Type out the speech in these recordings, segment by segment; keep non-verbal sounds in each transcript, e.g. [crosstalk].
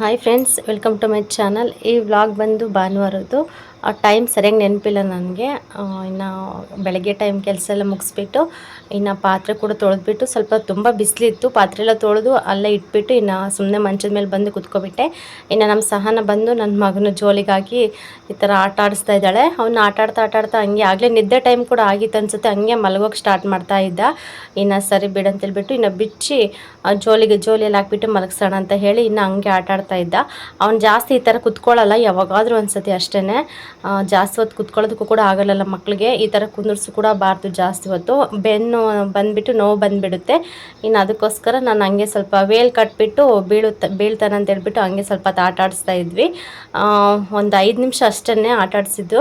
Hi friends welcome to my channel ಈ vlog ಬಂದು ಭಾನುವಾರದ್ದು ಆ ಟೈಮ್ ಸರಿಯಾಗಿ ನೆನಪಿಲ್ಲ ನನಗೆ. ಇನ್ನು ಬೆಳಗ್ಗೆ ಟೈಮ್ ಕೆಲಸ ಎಲ್ಲ ಮುಗಿಸ್ಬಿಟ್ಟು, ಇನ್ನು ಪಾತ್ರೆ ಕೂಡ ತೊಳೆದ್ಬಿಟ್ಟು ಸ್ವಲ್ಪ ತುಂಬ ಬಿಸಿಲಿತ್ತು ಪಾತ್ರೆ ಎಲ್ಲ ತೊಳೆದು ಅಲ್ಲೇ ಇಟ್ಬಿಟ್ಟು ಇನ್ನು ಸುಮ್ಮನೆ ಮಂಚದ ಮೇಲೆ ಬಂದು ಕುತ್ಕೊಬಿಟ್ಟೆ. ಇನ್ನು ನಮ್ಮ ಸಹನ ಬಂದು ನನ್ನ ಮಗನ ಜೋಲಿಗಾಗಿ ಈ ಥರ ಆಟ ಆಡಿಸ್ತಾ ಇದ್ದಾಳೆ. ಅವನ್ನ ಆಟ ಆಡ್ತಾ ಆಟ ಆಡ್ತಾ ಹಂಗೆ ಆಗಲೇ ನಿದ್ದೆ ಟೈಮ್ ಕೂಡ ಆಗಿತ್ತು ಅನ್ಸುತ್ತೆ. ಹಂಗೆ ಮಲಗೋಕೆ ಸ್ಟಾರ್ಟ್ ಮಾಡ್ತಾ ಇದ್ದ. ಇನ್ನು ಸರಿ ಬಿಡಂತೇಳ್ಬಿಟ್ಟು ಇನ್ನು ಬಿಚ್ಚಿ ಜೋಲಿಗೆ ಜೋಲಿಯಲ್ಲಿ ಹಾಕ್ಬಿಟ್ಟು ಮಲಗಿಸೋಣ ಅಂತ ಹೇಳಿ ಇನ್ನು ಹಂಗೆ ಆಟ ಆಡ್ತಾ ಇದ್ದ. ಅವ್ನು ಜಾಸ್ತಿ ಈ ಥರ ಕುತ್ಕೊಳ್ಳಲ್ಲ ಯಾವಾಗಾದರೂ ಅನ್ಸತಿ ಅಷ್ಟೇ ಜಾಸ್ತಿ ಹೊತ್ತು ಕುತ್ಕೊಳ್ಳೋದಕ್ಕೂ ಕೂಡ ಆಗಲ್ಲಲ್ಲ ಮಕ್ಕಳಿಗೆ ಈ ಥರ ಕುಂದರ್ಸು ಕೂಡ ಬಾರ್ದು ಜಾಸ್ತಿ ಹೊತ್ತು. ಬೆನ್ನು ಬಂದುಬಿಟ್ಟು ನೋವು ಬಂದುಬಿಡುತ್ತೆ. ಇನ್ನು ಅದಕ್ಕೋಸ್ಕರ ನಾನು ಹಂಗೆ ಸ್ವಲ್ಪ ವೇಲ್ ಕಟ್ಬಿಟ್ಟು ಬೀಳುತ್ತ, ಬೀಳ್ತಾನೆ ಅಂತ ಹೇಳ್ಬಿಟ್ಟು ಹಂಗೆ ಸ್ವಲ್ಪ ಆಟ ಆಡಿಸ್ತಾ ಇದ್ವಿ. ಒಂದು ಐದು ನಿಮಿಷ ಅಷ್ಟನ್ನೇ ಆಟ ಆಡಿಸಿದ್ದು.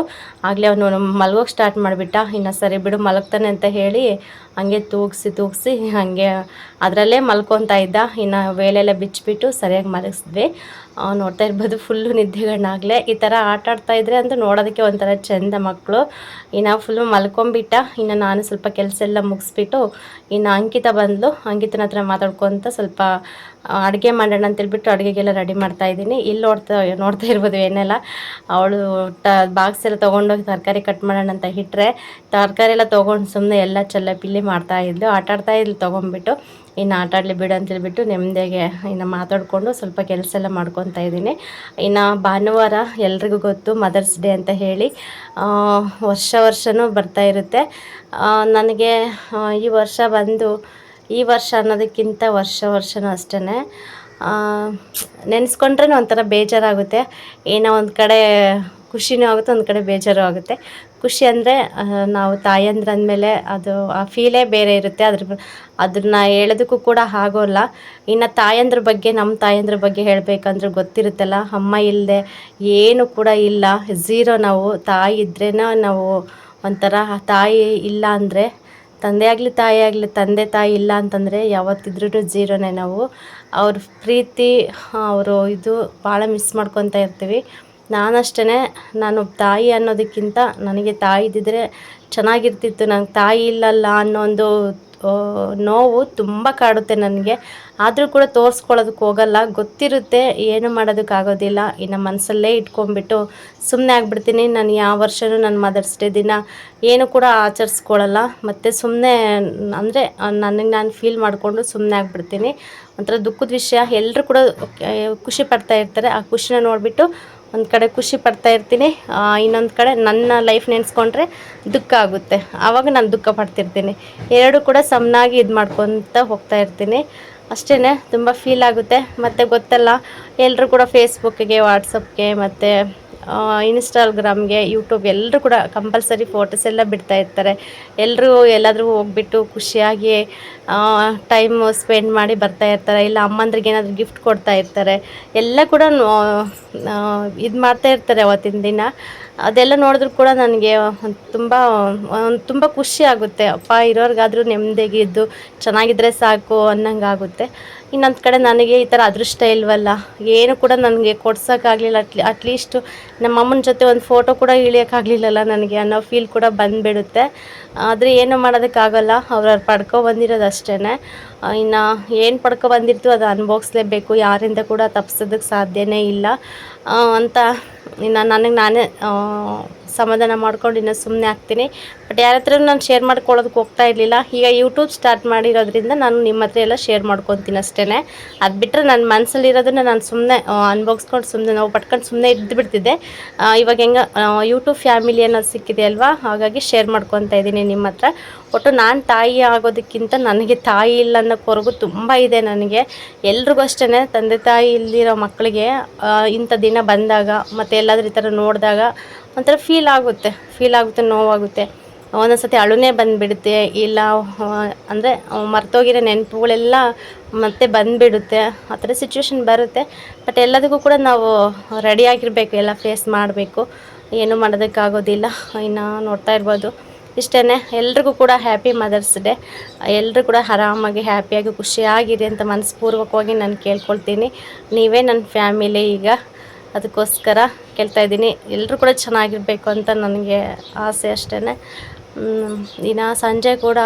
ಆಗಲೇ ಅವನು ಮಲಗೋಕೆ ಸ್ಟಾರ್ಟ್ ಮಾಡಿಬಿಟ್ಟ. ಇನ್ನು ಸರಿ ಬಿಡು ಮಲಗ್ತಾನೆ ಅಂತ ಹೇಳಿ ಹಂಗೆ ತೂಗಿಸಿ ತೂಗಿಸಿ ಹಾಗೆ ಅದರಲ್ಲೇ ಮಲ್ಕೊತಾ ಇದ್ದ. ಇನ್ನು ವೇಳೆಲ್ಲ ಬಿಚ್ಚಿಬಿಟ್ಟು ಸರಿಯಾಗಿ ಮಲಗಿಸಿದ್ವಿ. ನೋಡ್ತಾ ಇರ್ಬೋದು ಫುಲ್ಲು ನಿದ್ದೆಗಳನ್ನಾಗಲೇ ಈ ಥರ ಆಟ ಆಡ್ತಾ ಇದ್ರೆ ಅಂತ ನೋಡೋದಕ್ಕೆ ಒಂಥರ ಚೆಂದ ಮಕ್ಕಳು. ಇನ್ನು ಫುಲ್ಲು ಮಲ್ಕೊಂಬಿಟ್ಟ. ಇನ್ನು ನಾನು ಸ್ವಲ್ಪ ಕೆಲಸ ಎಲ್ಲ ಮುಗಿಸ್ಬಿಟ್ಟು, ಇನ್ನು ಅಂಕಿತ ಬಂದಳು ಅಂಕಿತನ ಹತ್ರ ಮಾತಾಡ್ಕೊತ ಸ್ವಲ್ಪ ಅಡುಗೆ ಮಾಡೋಣ ಅಂತೇಳ್ಬಿಟ್ಟು ಅಡುಗೆಗೆಲ್ಲ ರೆಡಿ ಮಾಡ್ತಾ ಇದ್ದೀನಿ. ಇಲ್ಲಿ ನೋಡ್ತಾ ನೋಡ್ತಾ ಇರ್ಬೋದು ಏನೆಲ್ಲ. ಅವಳು ಟ ಬಾಕ್ಸ್ ಎಲ್ಲ ತೊಗೊಂಡೋಗಿ ತರಕಾರಿ ಕಟ್ ಮಾಡೋಣ ಅಂತ ಇಟ್ಟರೆ ತರಕಾರಿ ಎಲ್ಲ ತೊಗೊಂಡು ಸುಮ್ಮನೆ ಎಲ್ಲ ಚೆಲ್ಲ ಪಿಲ್ಲಿ ಮಾಡ್ತಾಯಿದ್ಲು ಆಟ ಆಡ್ತಾ ಇದ್ಲು, ತೊಗೊಂಡ್ಬಿಟ್ಟು. ಇನ್ನು ಆಟ ಆಡಲಿ ಬಿಡು ಅಂತೇಳ್ಬಿಟ್ಟು ನೆಮ್ಮದಿಯಾಗೆ ಇನ್ನು ಮಾತಾಡಿಕೊಂಡು ಸ್ವಲ್ಪ ಕೆಲಸ ಎಲ್ಲ ಮಾಡ್ಕೊತಾ ಇದ್ದೀನಿ. ಇನ್ನು ಭಾನುವಾರ ಎಲ್ರಿಗೂ ಗೊತ್ತು ಮದರ್ಸ್ ಡೇ ಅಂತ ಹೇಳಿ ವರ್ಷ ವರ್ಷವೂ ಬರ್ತಾ ಇರುತ್ತೆ. ನನಗೆ ಈ ವರ್ಷ ಬಂದು ಈ ವರ್ಷ ಅನ್ನೋದಕ್ಕಿಂತ ವರ್ಷ ವರ್ಷವೂ ಅಷ್ಟೇ ನೆನೆಸ್ಕೊಂಡ್ರೆ ಒಂಥರ ಬೇಜಾರಾಗುತ್ತೆ. ಏನೋ ಒಂದು ಕಡೆ ಖುಷಿನೂ ಆಗುತ್ತೆ, ಒಂದು ಕಡೆ ಬೇಜಾರು ಆಗುತ್ತೆ. ಖುಷಿ ಅಂದರೆ ನಾವು ತಾಯಂದ್ರ ಅಂದಮೇಲೆ ಅದು ಆ ಫೀಲೇ ಬೇರೆ ಇರುತ್ತೆ. ಅದ್ರ ಅದನ್ನ ಹೇಳೋದಕ್ಕೂ ಕೂಡ ಆಗೋಲ್ಲ ಇನ್ನು ತಾಯಂದ್ರ ಬಗ್ಗೆ ನಮ್ಮ ತಾಯಂದ್ರ ಬಗ್ಗೆ ಹೇಳಬೇಕಂದ್ರೆ ಗೊತ್ತಿರುತ್ತಲ್ಲ. ಅಮ್ಮ ಇಲ್ಲದೆ ಏನು ಕೂಡ ಇಲ್ಲ. ಝೀರೋ ನಾವು ತಾಯಿ ಇದ್ರೇ ನಾವು ಒಂಥರ ತಾಯಿ ಇಲ್ಲ ಅಂದರೆ ತಂದೆ ಆಗಲಿ, ತಾಯಿ ಆಗಲಿ, ತಂದೆ, ತಾಯಿ ಇಲ್ಲ ಅಂತಂದರೆ ಯಾವತ್ತಿದ್ರೂ ಜೀರೋನೇ ನಾವು. ಅವ್ರ ಪ್ರೀತಿ ಅವರು ಇದು ಭಾಳ ಮಿಸ್ ಮಾಡ್ಕೊತಾ ಇರ್ತೀವಿ. ನಾನಷ್ಟೇ ನಾನು ತಾಯಿ ಅನ್ನೋದಕ್ಕಿಂತ ನನಗೆ ತಾಯಿ ಇದ್ದಿದ್ರೆ ಚೆನ್ನಾಗಿರ್ತಿತ್ತು. ನಂಗೆ ತಾಯಿ ಇಲ್ಲಲ್ಲ ಅನ್ನೋ ಒಂದು ನೋವು ತುಂಬ ಕಾಡುತ್ತೆ ನನಗೆ. ಆದರೂ ಕೂಡ ತೋರಿಸ್ಕೊಳ್ಳೋದಕ್ಕೆ ಹೋಗಲ್ಲ. ಗೊತ್ತಿರುತ್ತೆ ಏನು ಮಾಡೋದಕ್ಕಾಗೋದಿಲ್ಲ ಇನ್ನು ಮನಸ್ಸಲ್ಲೇ ಇಟ್ಕೊಂಡ್ಬಿಟ್ಟು ಸುಮ್ಮನೆ ಆಗಿಬಿಡ್ತೀನಿ. ನಾನು ಯಾವ ವರ್ಷವೂ ನನ್ನ ಮದರ್ಸ್ ಡೇ ದಿನ ಏನು ಕೂಡ ಆಚರಿಸ್ಕೊಳ್ಳಲ್ಲ. ಮತ್ತು ಸುಮ್ಮನೆ ಅಂದರೆ ನನಗೆ ನಾನು ಫೀಲ್ ಮಾಡಿಕೊಂಡು ಸುಮ್ಮನೆ ಆಗಿಬಿಡ್ತೀನಿ. ಒಂಥರ ದುಃಖದ ವಿಷಯ. ಎಲ್ಲರೂ ಕೂಡ ಖುಷಿ ಪಡ್ತಾ ಇರ್ತಾರೆ. ಆ ಖುಷಿನ ನೋಡಿಬಿಟ್ಟು ಒಂದು ಕಡೆ ಖುಷಿ ಪಡ್ತಾ ಇರ್ತೀನಿ. ಇನ್ನೊಂದು ಕಡೆ ನನ್ನ ಲೈಫ್ ನೆನೆಸ್ಕೊಂಡ್ರೆ ದುಃಖ ಆಗುತ್ತೆ. ಆವಾಗ ನಾನು ದುಃಖ ಪಡ್ತಿರ್ತೀನಿ. ಎರಡು ಕೂಡ ಸಮನಾಗಿ ಇದು ಮಾಡ್ಕೊತ ಹೋಗ್ತಾ ಇರ್ತೀನಿ. ಅಷ್ಟೇ ತುಂಬ ಫೀಲ್ ಆಗುತ್ತೆ. ಮತ್ತು ಗೊತ್ತಲ್ಲ ಎಲ್ಲರೂ ಕೂಡ ಫೇಸ್ಬುಕ್ಕಿಗೆ ವಾಟ್ಸಪ್ಗೆ ಮತ್ತು ಇನ್ಸ್ಟಾಗ್ರಾಮ್ಗೆ ಯೂಟ್ಯೂಬ್ ಎಲ್ಲರೂ ಕೂಡ ಕಂಪಲ್ಸರಿ ಫೋಟೋಸ್ ಎಲ್ಲ ಬಿಡ್ತಾ ಇರ್ತಾರೆ. ಎಲ್ಲರೂ ಎಲ್ಲಾದರೂ ಹೋಗ್ಬಿಟ್ಟು ಖುಷಿಯಾಗಿ ಟೈಮ್ ಸ್ಪೆಂಡ್ ಮಾಡಿ ಬರ್ತಾ ಇರ್ತಾರೆ. ಇಲ್ಲ ಅಮ್ಮಂದ್ರಿಗೆ ಏನಾದರೂ ಗಿಫ್ಟ್ ಕೊಡ್ತಾ ಇರ್ತಾರೆ. ಎಲ್ಲ ಕೂಡ ಇದು ಮಾಡ್ತಾ ಇರ್ತಾರೆ ಅವತ್ತಿನ ದಿನ. ಅದೆಲ್ಲ ನೋಡಿದ್ರು ಕೂಡ ನನಗೆ ತುಂಬ ತುಂಬ ಖುಷಿ ಆಗುತ್ತೆ. ಅಪ್ಪ ಇರೋರಿಗಾದರೂ ನೆಮ್ಮದಿಗಿದ್ದು ಚೆನ್ನಾಗಿದ್ದರೆ ಸಾಕು ಅನ್ನಂಗೆ ಆಗುತ್ತೆ ಇನ್ನೊಂದು ಕಡೆ ನನಗೆ ಈ ಥರ ಅದೃಷ್ಟ ಇಲ್ವಲ್ಲ? ಏನು ಕೂಡ ನನಗೆ ಕೊಡ್ಸೋಕ್ಕಾಗಲಿಲ್ಲ. ಅಟ್ಲಿ ಅಟ್ಲೀಸ್ಟು ನಮ್ಮ ಅಮ್ಮನ ಜೊತೆ ಒಂದು ಫೋಟೋ ಕೂಡ ಇಳಿಯೋಕ್ಕಾಗಲಿಲ್ಲಲ್ಲ ನನಗೆ ಅನ್ನೋ ಫೀಲ್ ಕೂಡ ಬಂದುಬಿಡುತ್ತೆ. ಆದರೆ ಏನು ಮಾಡೋದಕ್ಕಾಗಲ್ಲ. ಅವ್ರವ್ರು ಪಡ್ಕೊ ಬಂದಿರೋದು ಅಷ್ಟೇ ಇನ್ನು ಏನು ಪಡ್ಕೊ ಬಂದಿರ್ತೀವಿ ಅದು ಅನುಭವಿಸ್ಲೇಬೇಕು. ಯಾರಿಂದ ಕೂಡ ತಪ್ಪಿಸೋದಕ್ಕೆ ಸಾಧ್ಯವೇ ಇಲ್ಲ. ಅಂತ ಇನ್ನು ನನಗೆ ನಾನೇ ಸಮಾಧಾನ ಮಾಡ್ಕೊಂಡು ಇನ್ನೂ ಸುಮ್ಮನೆ ಆಗ್ತೀನಿ. ಬಟ್ ಯಾರ ಹತ್ರ ನಾನು ಶೇರ್ ಮಾಡ್ಕೊಳ್ಳೋದಕ್ಕೆ ಹೋಗ್ತಾ ಇರಲಿಲ್ಲ. ಈಗ ಯೂಟ್ಯೂಬ್ ಸ್ಟಾರ್ಟ್ ಮಾಡಿರೋದ್ರಿಂದ ನಾನು ನಿಮ್ಮ ಹತ್ರ ಎಲ್ಲ ಶೇರ್ ಮಾಡ್ಕೊತೀನಿ ಅಷ್ಟೇ ಅದು ಬಿಟ್ಟರೆ ನನ್ನ ಮನಸ್ಸಲ್ಲಿರೋದನ್ನ ನಾನು ಸುಮ್ಮನೆ ಅನ್ಭೋಗಿಸ್ಕೊಂಡು ಸುಮ್ಮನೆ ನಾವು ಪಟ್ಕೊಂಡು ಸುಮ್ಮನೆ ಇದ್ದುಬಿಡ್ತಿದ್ದೆ ಇವಾಗ ಹೆಂಗೆ ಯೂಟ್ಯೂಬ್ ಫ್ಯಾಮಿಲಿ ಅನ್ನೋದು ಸಿಕ್ಕಿದೆ ಅಲ್ವಾ? ಹಾಗಾಗಿ ಶೇರ್ ಮಾಡ್ಕೊತಾ ಇದ್ದೀನಿ ನಿಮ್ಮ ಹತ್ರ. ಒಟ್ಟು ನಾನು ತಾಯಿ ಆಗೋದಕ್ಕಿಂತ ನನಗೆ ತಾಯಿ ಇಲ್ಲ ಅನ್ನೋ ಕೊರಗು ತುಂಬ ಇದೆ ನನಗೆ. ಎಲ್ರಿಗೂ ಅಷ್ಟೇ ತಂದೆ ತಾಯಿ ಇಲ್ದಿರೋ ಮಕ್ಕಳಿಗೆ ಇಂಥ ದಿನ ಬಂದಾಗ ಮತ್ತು ಎಲ್ಲಾದ್ರೂ ಈ ಥರ ನೋಡಿದಾಗ ಒಂಥರ ಫೀಲ್ ಆಗುತ್ತೆ ಫೀಲ್ ಆಗುತ್ತೆ, ನೋವಾಗುತ್ತೆ. ಒಂದೊಂದು ಸತಿ ಅಳುನೇ ಬಂದುಬಿಡುತ್ತೆ, ಇಲ್ಲ ಅಂದರೆ ಮರ್ತೋಗಿರೋ ನೆನಪುಗಳೆಲ್ಲ ಮತ್ತೆ ಬಂದುಬಿಡುತ್ತೆ, ಆ ಥರ ಸಿಚುವೇಶನ್ ಬರುತ್ತೆ. ಬಟ್ ಎಲ್ಲದಕ್ಕೂ ಕೂಡ ನಾವು ರೆಡಿಯಾಗಿರಬೇಕು ಎಲ್ಲ ಫೇಸ್ ಮಾಡಬೇಕು. ಏನು ಮಾಡೋದಕ್ಕಾಗೋದಿಲ್ಲ, ಇನ್ನು ನೋಡ್ತಾ ಇರ್ಬೋದು. ಇಷ್ಟೇ ಎಲ್ರಿಗೂ ಕೂಡ ಹ್ಯಾಪಿ ಮದರ್ಸ್ ಡೇ ಎಲ್ಲರೂ ಕೂಡ ಆರಾಮಾಗಿ ಹ್ಯಾಪಿಯಾಗಿ ಖುಷಿಯಾಗಿರಿ ಅಂತ ಮನಸ್ಪೂರ್ವಕವಾಗಿ ನಾನು ಕೇಳ್ಕೊಳ್ತೀನಿ. ನೀವೇ ನನ್ನ ಫ್ಯಾಮಿಲಿ ಈಗ. ಅದಕ್ಕೋಸ್ಕರ ಕೇಳ್ತಾ ಇದ್ದೀನಿ. ಎಲ್ಲರೂ ಕೂಡ ಚೆನ್ನಾಗಿರಬೇಕು ಅಂತ ನನಗೆ ಆಸೆ ಅಷ್ಟೇ ದಿನ ಸಂಜೆ ಕೂಡ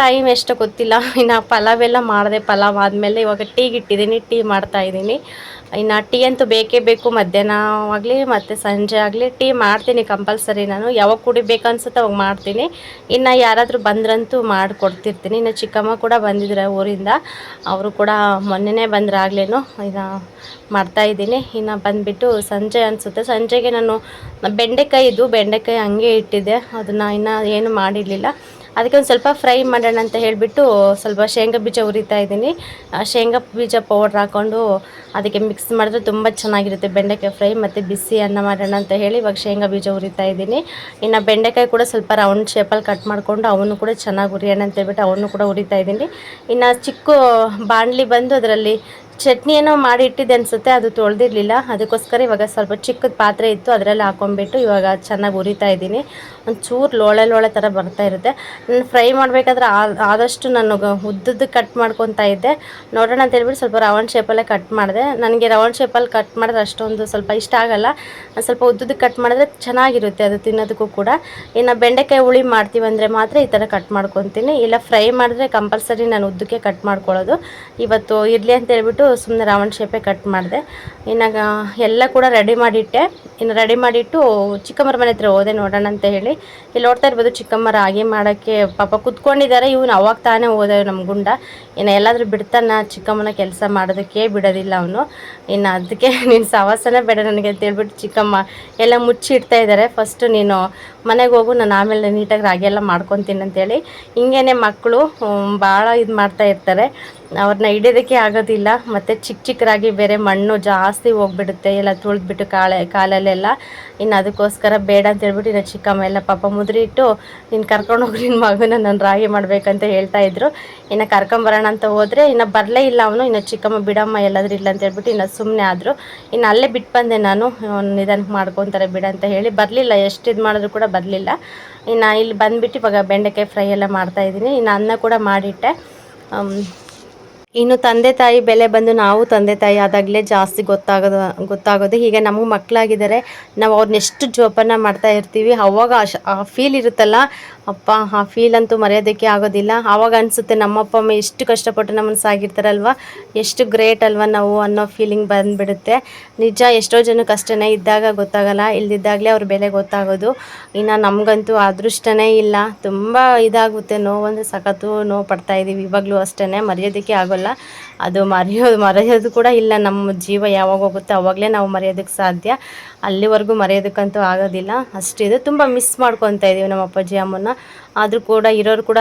ಟೈಮ್ ಎಷ್ಟು ಗೊತ್ತಿಲ್ಲ. ಇನ್ನು ಪಲಾವ್ ಎಲ್ಲ ಮಾಡಿದೆ, ಪಲಾವ್ ಆದಮೇಲೆ ಇವಾಗ ಟೀಗೆ ಇಟ್ಟಿದ್ದೀನಿ ಟೀ ಮಾಡ್ತಾ ಇದ್ದೀನಿ. ಇನ್ನು ಟೀ ಅಂತೂ ಬೇಕೇ ಬೇಕು, ಮಧ್ಯಾಹ್ನ ಆಗಲಿ ಮತ್ತು ಸಂಜೆ ಆಗಲಿ ಟೀ ಮಾಡ್ತೀನಿ ಕಂಪಲ್ಸರಿ ನಾನು. ಯಾವಾಗ ಕುಡಿಬೇಕನ್ಸುತ್ತೆ ಅವಾಗ ಮಾಡ್ತೀನಿ. ಇನ್ನು ಯಾರಾದರೂ ಬಂದ್ರಂತೂ ಮಾಡಿಕೊಡ್ತಿರ್ತೀನಿ. ಇನ್ನು ಚಿಕ್ಕಮ್ಮ ಕೂಡ ಬಂದಿದ್ರೆ ಊರಿಂದ. ಅವರು ಕೂಡ ಮೊನ್ನೆನೇ ಬಂದ್ರಾಗ್ಲೇನು ಇನ್ನು ಮಾಡ್ತಾಯಿದ್ದೀನಿ ಇನ್ನು ಬಂದುಬಿಟ್ಟು ಸಂಜೆ ಅನಿಸುತ್ತೆ. ಸಂಜೆಗೆ ನಾನು ಬೆಂಡೆಕಾಯಿ ಇದು ಬೆಂಡೆಕಾಯಿ ಹಂಗೆ ಇಟ್ಟಿದ್ದೆ. ಅದನ್ನು ಇನ್ನು ಏನು ಮಾಡಿರಲಿಲ್ಲ. ಅದಕ್ಕೆ ಒಂದು ಸ್ವಲ್ಪ ಫ್ರೈ ಮಾಡೋಣ ಅಂತ ಹೇಳಿಬಿಟ್ಟು ಸ್ವಲ್ಪ ಶೇಂಗಾ ಬೀಜ ಉರಿತಾ ಇದ್ದೀನಿ. ಶೇಂಗಾ ಬೀಜ ಪೌಡ್ರ್ ಹಾಕ್ಕೊಂಡು ಅದಕ್ಕೆ ಮಿಕ್ಸ್ ಮಾಡಿದ್ರೆ ತುಂಬ ಚೆನ್ನಾಗಿರುತ್ತೆ ಬೆಂಡೆಕಾಯಿ ಫ್ರೈ ಮತ್ತು ಬಿಸಿ ಅನ್ನ ಮಾಡೋಣ ಅಂತ ಹೇಳಿ ಇವಾಗ ಶೇಂಗಾ ಬೀಜ ಉರಿತಾ ಇದ್ದೀನಿ. ಇನ್ನು ಬೆಂಡೆಕಾಯಿ ಕೂಡ ಸ್ವಲ್ಪ ರೌಂಡ್ ಶೇಪಲ್ಲಿ ಕಟ್ ಮಾಡಿಕೊಂಡು ಅವನು ಕೂಡ ಚೆನ್ನಾಗಿ ಉರಿಯೋಣ ಅಂತ ಹೇಳ್ಬಿಟ್ಟು ಅವನು ಕೂಡ ಉರಿತಾ ಇದ್ದೀನಿ. ಇನ್ನು ಚಿಕ್ಕ ಬಾಣಲಿ ಬಂದು ಅದರಲ್ಲಿ ಚಟ್ನಿಯನ್ನು ಮಾಡಿ ಇಟ್ಟಿದ್ದೆ ಅನಿಸುತ್ತೆ, ಅದು ತೊಳೆದಿರಲಿಲ್ಲ. ಅದಕ್ಕೋಸ್ಕರ ಇವಾಗ ಸ್ವಲ್ಪ ಚಿಕ್ಕದ ಪಾತ್ರೆ ಇತ್ತು, ಅದರಲ್ಲಿ ಹಾಕೊಂಡ್ಬಿಟ್ಟು ಇವಾಗ ಚೆನ್ನಾಗಿ ಉರಿತಾ ಇದ್ದೀನಿ. ಒಂದು ಚೂರು ಲೋಳೆ ಲೋಳೆ ಥರ ಬರ್ತಾ ಇರುತ್ತೆ. ನಾನು ಫ್ರೈ ಮಾಡಬೇಕಾದ್ರೆ ಆದಷ್ಟು ನಾನು ಉದ್ದದ್ದು ಕಟ್ ಮಾಡ್ಕೊತಾ ಇದ್ದೆ. ನೋಡೋಣ ಅಂತ ಹೇಳ್ಬಿಟ್ಟು ಸ್ವಲ್ಪ ರೌಂಡ್ ಶೇಪಲ್ಲೇ ಕಟ್ ಮಾಡಿದೆ. ನನಗೆ ರೌಂಡ್ ಶೇಪಲ್ಲಿ ಕಟ್ ಮಾಡಿದ್ರೆ ಅಷ್ಟೊಂದು ಸ್ವಲ್ಪ ಇಷ್ಟ ಆಗಲ್ಲ. ಸ್ವಲ್ಪ ಉದ್ದದ್ದು ಕಟ್ ಮಾಡಿದ್ರೆ ಚೆನ್ನಾಗಿರುತ್ತೆ ಅದು ತಿನ್ನೋದಕ್ಕೂ ಕೂಡ. ಇನ್ನು ಬೆಂಡೆಕಾಯಿ ಹುಳಿ ಮಾಡ್ತೀವಿ ಅಂದರೆ ಮಾತ್ರ ಈ ಥರ ಕಟ್ ಮಾಡ್ಕೊತೀನಿ. ಇಲ್ಲ ಫ್ರೈ ಮಾಡಿದ್ರೆ ಕಂಪಲ್ಸರಿ ನಾನು ಉದ್ದಕ್ಕೆ ಕಟ್ ಮಾಡ್ಕೊಳ್ಳೋದು. ಇವತ್ತು ಇರಲಿ ಅಂತ ಹೇಳ್ಬಿಟ್ಟು ಸುಮ್ಮನೆ ರೌಂಡ್ ಶೇಪೇ ಕಟ್ ಮಾಡಿದೆ. ಇನ್ನಾಗ ಎಲ್ಲ ಕೂಡ ರೆಡಿ ಮಾಡಿಟ್ಟೆ. ಇನ್ನು ರೆಡಿ ಮಾಡಿಟ್ಟು ಚಿಕ್ಕಮ್ಮರ ಮನೆ ಹತ್ರ ಹೋದೆ ನೋಡೋಣ ಅಂತ ಹೇಳಿ. ಇಲ್ಲಿ ನೋಡ್ತಾ ಇರ್ಬೋದು, ಚಿಕ್ಕಮ್ಮ ರಾಗಿ ಮಾಡೋಕ್ಕೆ ಪಾಪ ಕುತ್ಕೊಂಡಿದ್ದಾರೆ. ಇವನು ಅವಾಗ ತಾನೇ ಹೋದ ನಮ್ಮ ಗುಂಡ. ಇನ್ನು ಎಲ್ಲಾದರೂ ಬಿಡ್ತಾನ, ಚಿಕ್ಕಮ್ಮನ ಕೆಲಸ ಮಾಡೋದಕ್ಕೆ ಬಿಡೋದಿಲ್ಲ ಅವನು. ಇನ್ನು ಅದಕ್ಕೆ ನೀನು ಸವಾಸನೇ ಬೇಡ ನನಗೆ ಅಂತ ಹೇಳ್ಬಿಟ್ಟು ಚಿಕ್ಕಮ್ಮ ಎಲ್ಲ ಮುಚ್ಚಿಡ್ತಾ ಇದ್ದಾರೆ. ಫಸ್ಟು ನೀನು ಮನೆಗೆ ಹೋಗು, ನಾನು ಆಮೇಲೆ ನೀಟಾಗಿ ರಾಗಿ ಎಲ್ಲ ಮಾಡ್ಕೊತೀನಿ ಅಂತೇಳಿ. ಹಿಂಗೇನೆ ಮಕ್ಕಳು ಭಾಳ ಇದು ಮಾಡ್ತಾ ಇರ್ತಾರೆ. ಅವ್ರನ್ನ ಹಿಡಿಯೋದಕ್ಕೆ ಆಗೋದಿಲ್ಲ. ಮತ್ತು ಚಿಕ್ಕ ಚಿಕ್ಕ ರಾಗಿ ಬೇರೆ ಮಣ್ಣು ಜಾಸ್ತಿ ಹೋಗ್ಬಿಡುತ್ತೆ. ಎಲ್ಲ ತುಳಿದ್ಬಿಟ್ಟು ಕಾಳೆ, ಕಾಲಲ್ಲೆಲ್ಲ. ಇನ್ನು ಅದಕ್ಕೋಸ್ಕರ ಬೇಡ ಅಂತ ಹೇಳ್ಬಿಟ್ಟು ಇನ್ನು ಚಿಕ್ಕಮ್ಮ ಎಲ್ಲ ಪಾಪ ಮುದ್ರಿ ಇಟ್ಟು ನೀನು ಕರ್ಕೊಂಡೋಗಿ ನಿನ್ನ ಮಗನ ನಾನು ರಾಗಿ ಮಾಡಬೇಕಂತ ಹೇಳ್ತಾ ಇದ್ರು. ಇನ್ನು ಕರ್ಕೊಂಬರೋಣ ಅಂತ ಹೋದರೆ, ಇನ್ನು ಬರಲೇ ಇಲ್ಲ ಅವನು. ಇನ್ನು ಚಿಕ್ಕಮ್ಮ, ಬಿಡಮ್ಮ, ಎಲ್ಲಾದರೂ ಇಲ್ಲ ಅಂತ ಹೇಳ್ಬಿಟ್ಟು ಇನ್ನು ಸುಮ್ಮನೆ ಆದರು. ಇನ್ನು ಅಲ್ಲೇ ಬಿಟ್ಟು ಬಂದೆ ನಾನು. ನಿಧಾನಕ್ಕೆ ಮಾಡ್ಕೊತಾರೆ, ಬಿಡ ಅಂತ ಹೇಳಿ ಬರಲಿಲ್ಲ. ಎಷ್ಟು ಇದು ಮಾಡಿದ್ರು ಕೂಡ ಬರಲಿಲ್ಲ. ಇನ್ನು ಇಲ್ಲಿ ಬಂದುಬಿಟ್ಟು ಇವಾಗ ಬೆಂಡೆಕಾಯಿ ಫ್ರೈ ಎಲ್ಲ ಮಾಡ್ತಾಯಿದ್ದೀನಿ ಇನ್ನು ಅನ್ನ ಕೂಡ ಮಾಡಿಟ್ಟೆ. ಇನ್ನು ತಂದೆ ತಾಯಿ ಬೆಲೆ ಬಂದು ನಾವು ತಂದೆ ತಾಯಿ ಆದಾಗಲೇ ಜಾಸ್ತಿ ಗೊತ್ತಾಗೋದು ಗೊತ್ತಾಗೋದು. ಹೀಗೆ ನಮಗೆ ಮಕ್ಕಳಾಗಿದ್ದಾರೆ ನಾವು ಅವ್ರನ್ನ ಎಷ್ಟು ಜೋಪಾನ ಮಾಡ್ತಾ ಇರ್ತೀವಿ. ಅವಾಗ ಆ ಫೀಲ್ ಇರುತ್ತಲ್ಲ? ಅಪ್ಪ, ಆ ಫೀಲ್ ಅಂತೂ ಮರೆಯೋದಕ್ಕೆ ಆಗೋದಿಲ್ಲ. ಆವಾಗ ಅನಿಸುತ್ತೆ ನಮ್ಮಪ್ಪ, ಅಮ್ಮ, ಎಷ್ಟು ಕಷ್ಟಪಟ್ಟು ನಮ್ಮನ್ನು ಸಾಗಿರ್ತಾರಲ್ವ ಎಷ್ಟು ಗ್ರೇಟ್ ಅಲ್ವ ನಾವು? ಅನ್ನೋ ಫೀಲಿಂಗ್ ಬಂದುಬಿಡುತ್ತೆ. ನಿಜ, ಎಷ್ಟೋ ಜನಕ್ಕೆ ಅಷ್ಟೇ ಇದ್ದಾಗ ಗೊತ್ತಾಗಲ್ಲ. ಇಲ್ದಿದ್ದಾಗಲೇ ಅವ್ರ ಬೆಲೆ ಗೊತ್ತಾಗೋದು. ಇನ್ನು ನಮಗಂತೂ ಅದೃಷ್ಟನೇ ಇಲ್ಲ. ತುಂಬ ಇದಾಗುತ್ತೆ. ನೋವಂದರೆ ಸಖತ್ತು ನೋವು ಪಡ್ತಾ ಇದ್ದೀವಿ ಇವಾಗಲೂ ಅಷ್ಟೇ ಮರೆಯೋದಕ್ಕೆ ಆಗೋಲ್ಲ. ಅದು ಮರೆಯೋದು ಮರೆಯೋದು ಕೂಡ ಇಲ್ಲ. ನಮ್ಮ ಜೀವ ಯಾವಾಗ ಹೋಗುತ್ತೆ ಅವಾಗಲೇ ನಾವು ಮರೆಯೋದಕ್ಕೆ ಸಾಧ್ಯ. ಅಲ್ಲಿವರೆಗೂ ಮರೆಯೋದಕ್ಕಂತೂ ಆಗೋದಿಲ್ಲ. ಅಷ್ಟಿದೆ ತುಂಬ ಮಿಸ್ ಮಾಡ್ಕೊತಾ ಇದ್ದೀವಿ ನಮ್ಮ ಅಪ್ಪಾಜಿ ಅಮ್ಮನ ಆದರೂ ಕೂಡ ಇರೋರು ಕೂಡ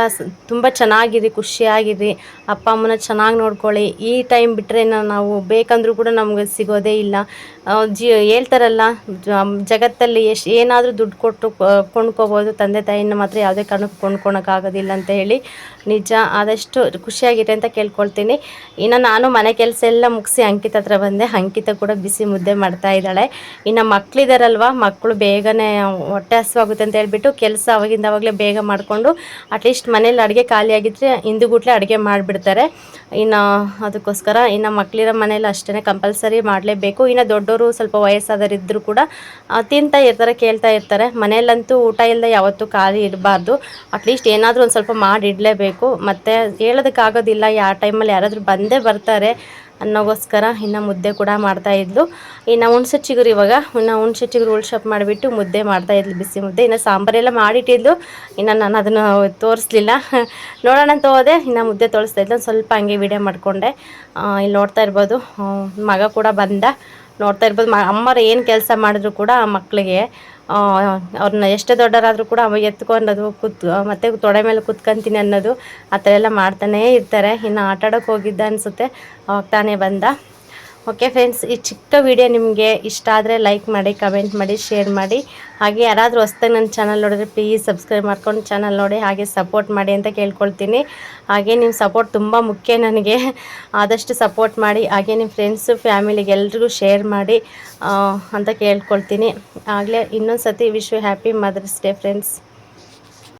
ತುಂಬ ಚೆನ್ನಾಗಿರಿ, ಖುಷಿಯಾಗಿರಿ. ಅಪ್ಪ ಅಮ್ಮನ ಚೆನ್ನಾಗಿ ನೋಡ್ಕೊಳ್ಳಿ. ಈ ಟೈಮ್ ಬಿಟ್ಟರೆ ನಾವು ಬೇಕಂದ್ರೂ ಕೂಡ ನಮಗೆ ಸಿಗೋದೇ ಇಲ್ಲ. ಜಿ, ಹೇಳ್ತಾರಲ್ಲ ಜಗತ್ತಲ್ಲಿ ಎಷ್ಟು ಏನಾದರೂ ದುಡ್ಡು ಕೊಟ್ಟು ಕೊಂಡ್ಕೋಬೋದು. ತಂದೆ, ತಾಯಿನ ಮಾತ್ರ ಯಾವುದೇ ಕಾರಣಕ್ಕೂ ಕೊಂಡ್ಕೊಳಕ್ಕಾಗೋದಿಲ್ಲ ಅಂತ ಹೇಳಿ. ನಿಜ, ಆದಷ್ಟು ಖುಷಿಯಾಗಿದೆ ಅಂತ ಕೇಳ್ಕೊಳ್ತೀನಿ. ಇನ್ನು ನಾನು ಮನೆ ಕೆಲಸ ಎಲ್ಲ ಮುಗಿಸಿ ಅಂಕಿತ ಹತ್ರ ಬಂದೆ. ಅಂಕಿತ ಕೂಡ ಬಿಸಿ ಮುದ್ದೆ ಮಾಡ್ತಾ ಇದ್ದಾಳೆ. ಇನ್ನು ಮಕ್ಕಳಿದಾರಲ್ವ ಮಕ್ಕಳು ಬೇಗನೆ ಹೊಟ್ಟೆ ಹಸುವಾಗುತ್ತೆ ಅಂತ ಹೇಳ್ಬಿಟ್ಟು ಕೆಲಸ ಅವಾಗಿಂದ ಅವಾಗಲೇ ಬೇಗ ಮಾಡಿಕೊಂಡು ಅಟ್ಲೀಸ್ಟ್ ಮನೇಲಿ ಅಡುಗೆ ಖಾಲಿ ಆಗಿದ್ರೆ ಹಿಂದುಗುಟ್ಲೆ ಅಡುಗೆ ಮಾಡಿಬಿಡ್ತಾರೆ. ಇನ್ನು ಅದಕ್ಕೋಸ್ಕರ ಇನ್ನು ಮಕ್ಕಳಿರೋ ಮನೇಲಿ ಅಷ್ಟೇ ಕಂಪಲ್ಸರಿ ಮಾಡಲೇಬೇಕು. ಇನ್ನು ದೊಡ್ಡವರು ಸ್ವಲ್ಪ ವಯಸ್ಸಾದವರಿದ್ದರೂ ಕೂಡ ತಿಂತಾ ಇರ್ತಾರೆ, ಕೇಳ್ತಾ ಇರ್ತಾರೆ. ಮನೆಯಲ್ಲಂತೂ ಊಟ ಇಲ್ಲದೆ ಯಾವತ್ತೂ ಖಾಲಿ ಇರಬಾರ್ದು. ಅಟ್ಲೀಸ್ಟ್ ಏನಾದರೂ ಒಂದು ಸ್ವಲ್ಪ ಮಾಡಿ ಇಡಲೇಬೇಕು. ಮತ್ತು ಹೇಳೋದಕ್ಕಾಗೋದಿಲ್ಲ ಯಾವ ಟೈಮಲ್ಲಿ ಯಾರಾದರೂ ಬಂದೇ ಬರ್ತಾರೆ. ಅನ್ನೋಗೋಸ್ಕರ ಇನ್ನು ಮುದ್ದೆ ಕೂಡ ಮಾಡ್ತಾಯಿದ್ಲು ಇನ್ನು ಹುಣ್ಸೆ ಚಿಗುರು ಇವಾಗ. ಇನ್ನು ಹುಣ್ಸೆ ಚಿಗುರು ಉಳ್ಶಪ್ ಮಾಡಿಬಿಟ್ಟು ಮುದ್ದೆ ಮಾಡ್ತಾಯಿದ್ಲು ಬಿಸಿ ಮುದ್ದೆ. ಇನ್ನು ಸಾಂಬಾರೆಲ್ಲ ಮಾಡಿಟ್ಟಿದ್ಲು. ಇನ್ನು ನಾನು ಅದನ್ನು ತೋರಿಸ್ಲಿಲ್ಲ. ನೋಡೋಣ ಅಂತ ಹೋದೆ. ಇನ್ನು ಮುದ್ದೆ ತೋರಿಸ್ತಾ ಇದ್ದೆ ಸ್ವಲ್ಪ ಹಂಗೆ ವಿಡಿಯೋ ಮಾಡಿಕೊಂಡೆ. ಇಲ್ಲಿ ನೋಡ್ತಾ ಇರ್ಬೋದು. ಮಗ ಕೂಡ ಬಂದ. ನೋಡ್ತಾ ಇರ್ಬೋದು. ಮ ಅಮ್ಮರು ಏನು ಕೆಲಸ ಮಾಡಿದ್ರು ಕೂಡ ಮಕ್ಕಳಿಗೆ ಅವ್ರನ್ನ ಎಷ್ಟೇ ದೊಡ್ಡರಾದರೂ ಕೂಡ ಅವ ಎತ್ಕೊಂಡದು, ಕೂತ್, ಮತ್ತು ತೊಡೆ ಮೇಲೆ ಕುತ್ಕೊಂತೀನಿ ಅನ್ನೋದು ಆ ಥರ ಎಲ್ಲ ಮಾಡ್ತಾನೇ ಇರ್ತಾರೆ. ಇನ್ನು ಆಟಾಡೋಕೆ ಹೋಗಿದ್ದ ಅನಿಸುತ್ತೆ. ಅವಾಗ ತಾನೇ ಬಂದ. ಓಕೆ ಫ್ರೆಂಡ್ಸ್ ಈ ಚಿಕ್ಕ ವಿಡಿಯೋ ನಿಮಗೆ ಇಷ್ಟ ಆದರೆ ಲೈಕ್ ಮಾಡಿ ಕಮೆಂಟ್ ಮಾಡಿ ಶೇರ್ ಮಾಡಿ. ಹಾಗೆ ಯಾರಾದರೂ ಹೊಸ್ದಾಗಿ ನನ್ನ ಚಾನಲ್ ನೋಡಿದ್ರೆ ಪ್ಲೀಸ್ ಸಬ್ಸ್ಕ್ರೈಬ್ ಮಾಡ್ಕೊಂಡು ಚಾನಲ್ ನೋಡಿ, ಹಾಗೆ ಸಪೋರ್ಟ್ ಮಾಡಿ ಅಂತ ಕೇಳ್ಕೊಳ್ತೀನಿ. ಹಾಗೆ ನಿಮ್ಮ ಸಪೋರ್ಟ್ ತುಂಬ ಮುಖ್ಯ ನನಗೆ. [laughs] ಆದಷ್ಟು ಸಪೋರ್ಟ್ ಮಾಡಿ, ಹಾಗೆ ನಿಮ್ಮ ಫ್ರೆಂಡ್ಸು ಫ್ಯಾಮಿಲಿಗೆ ಎಲ್ರಿಗೂ ಶೇರ್ ಮಾಡಿ ಅಂತ ಕೇಳ್ಕೊಳ್ತೀನಿ. ಆಗಲೇ ಇನ್ನೊಂದು ಸತಿ wish happy mother's day friends